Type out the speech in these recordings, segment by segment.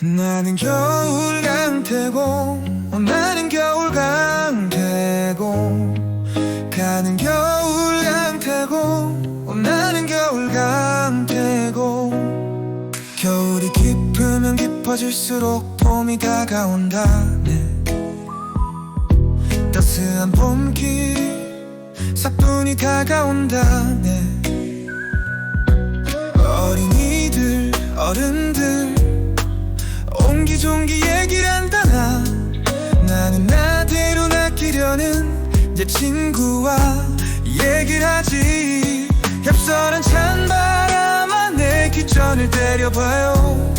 나는 겨울 강태공 어, 나는 겨울 강태공 가는 겨울 강태공 어, 나는 겨울 강태공 겨울이 깊으면 깊어질수록 봄이 다가온다네. 따스한 봄길 사뿐히 다가온다네. 어린이들 어른들 얘기를 한다 나? 나는 나대로 낚이려는 내 친구와 얘기를 하지. 엽서는 찬바람아 내 기전을 때려봐요.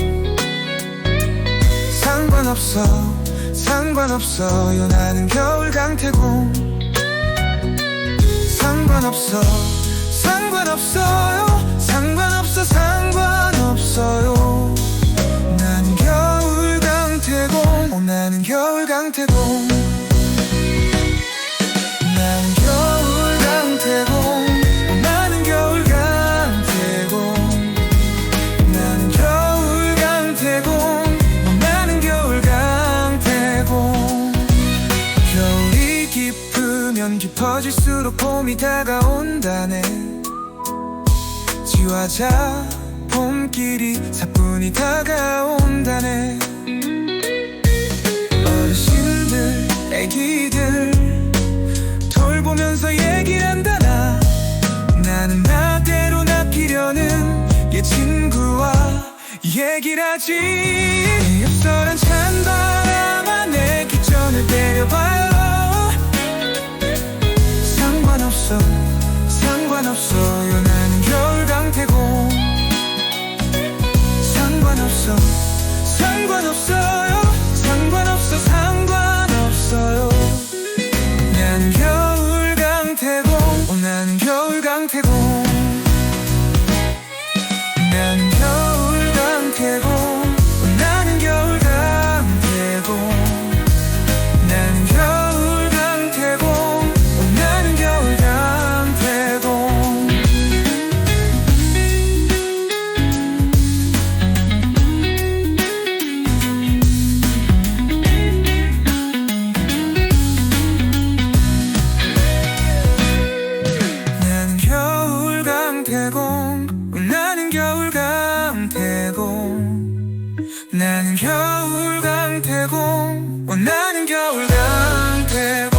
상관없어 상관없어요 나는 겨울 강태공 상관없어 상관없어요 나는 겨울 강태공 어, 나는 겨울 강태공 나는 겨울 강태공 어, 나는 겨울 강태공 겨울이 깊으면 깊어질수록 봄이 다가온다네 지화자 봄길이 사뿐히 다가온다네 애기들 돌보면서 얘기를 한다 나? 나는 나대로 낚이려는 얘 친구와 얘기를 하지. 엽서는 찬바람아 내 기전을 때려봐요. 상관없어 상관없어 나는 겨울 강태고 어 나는 겨울 강태고.